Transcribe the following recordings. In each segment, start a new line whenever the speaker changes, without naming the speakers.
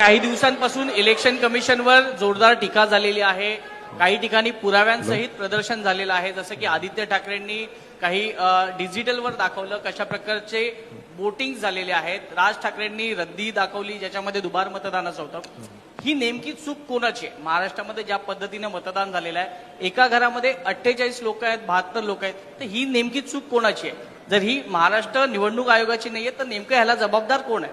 काही दिवसांपासून इलेक्शन कमिशनवर जोरदार टीका झालेली आहे. काही ठिकाणी पुराव्यांसहित प्रदर्शन झालेलं आहे. जसं की आदित्य ठाकरेंनी काही डिजिटलवर दाखवलं कशा प्रकारचे वोटिंग झालेले आहेत. राज ठाकरेंनी रद्दी दाखवली ज्याच्यामध्ये दुबार मतदानाचं होतं. ही नेमकी चूक कोणाची आहे? महाराष्ट्रामध्ये ज्या पद्धतीने मतदान झालेलं आहे एका घरामध्ये अठ्ठेचाळीस लोक आहेत बहात्तर लोक आहेत तर ही नेमकी चूक कोणाची आहे? जर ही महाराष्ट्र निवडणूक आयोगाची नाहीये तर नेमकं ह्याला जबाबदार कोण आहे?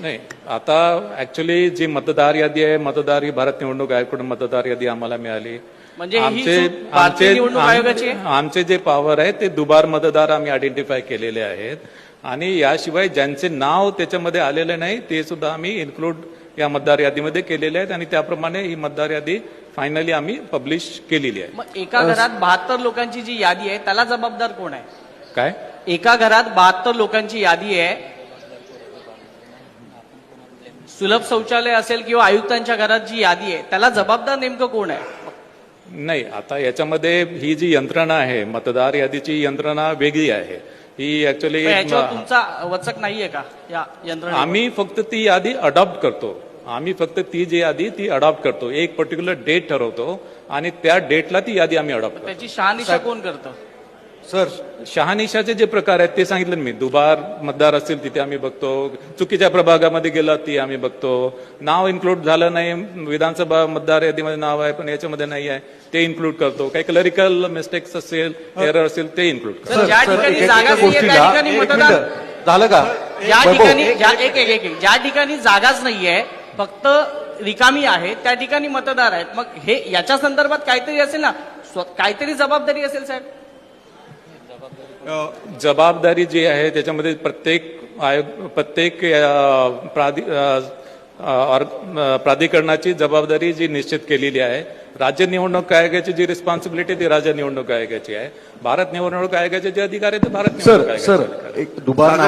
नाही आता ऍक्च्युली जी मतदार यादी आहे मतदार ही भारत निवडणूक आयोगाकडून मतदार यादी आम्हाला मिळाली.
म्हणजे ही चूक भारतीय निवडणूक
आम-
आयोगाची आहे?
आमचे जे पॉवर आहे ते दुबार मतदार आम्ही आयडेंटिफाय केलेले आहेत. आणि याशिवाय ज्यांचे नाव त्याच्यामध्ये आलेले नाही ते सुद्धा आम्ही इन्क्लूड या मतदार यादीमध्ये केलेले आहेत. आणि त्याप्रमाणे ही मतदार यादी फायनली आम्ही पब्लिश केलेली आहे.
मग एका घरात बहात्तर लोकांची जी यादी आहे त्याला जबाबदार कोण आहे?
काय?
एका घरात बहात्तर लोकांची यादी आहे सुलभ शौचालय असेल किंवा आयुक्तांच्या घरात जी यादी आहे त्याला जबाबदार नेमकं कोण आहे?
नाही आता याच्यामध्ये ही जी यंत्रणा आहे मतदार यादीची यंत्रणा वेगळी आहे. ही ऍक्च्युली
तुमचा वचक नाहीये का या यंत्रणा
आम्ही फक्त ती यादी अडॉप्ट करतो. आम्ही फक्त ती जी यादी ती अडॉप्ट करतो. एक पर्टिक्युलर डेट ठरवतो आणि त्या डेटला ती यादी आम्ही अडॉप्ट करतो
त्याची शहानिशा कोण करतं?
सर
शहानिशाचे जे प्रकार आहेत ते सांगितलं मी. दुबार मतदार असतील तिथे आम्ही बघतो. चुकीच्या प्रभागामध्ये गेला ती आम्ही बघतो. नाव इन्क्लूड झालं नाही. विधानसभा मतदार यादीमध्ये नाव आहे पण याच्यामध्ये नाही आहे. ते इन्क्लूड करतो. काही क्लरिकल मिस्टेक्स असेल एरर असेल ते इन्क्लूड करतो.
झालं का?
ज्या ठिकाणी ज्या एक एक एक एक. ज्या ठिकाणी जागाच नाहीये फक्त रिकामी आहे त्या ठिकाणी मतदार आहेत. मग हे याच्या संदर्भात काहीतरी असेल ना? काहीतरी जबाबदारी असेल साहेब.
जबाबदारी जी आहे त्याच्यामध्ये प्रत्येक आयोग प्रत्येक प्राधि प्राधिकरणाची जबाबदारी जी निश्चित केलेली आहे राज्य निवडणूक आयोगाची जी रिस्पॉन्सिबिलिटी ती राज्य निवडणूक आयोगाची आहे भारत निवडणूक आयोगाचे जे अधिकार आहेत ते भारत
सर सर. एक दुबार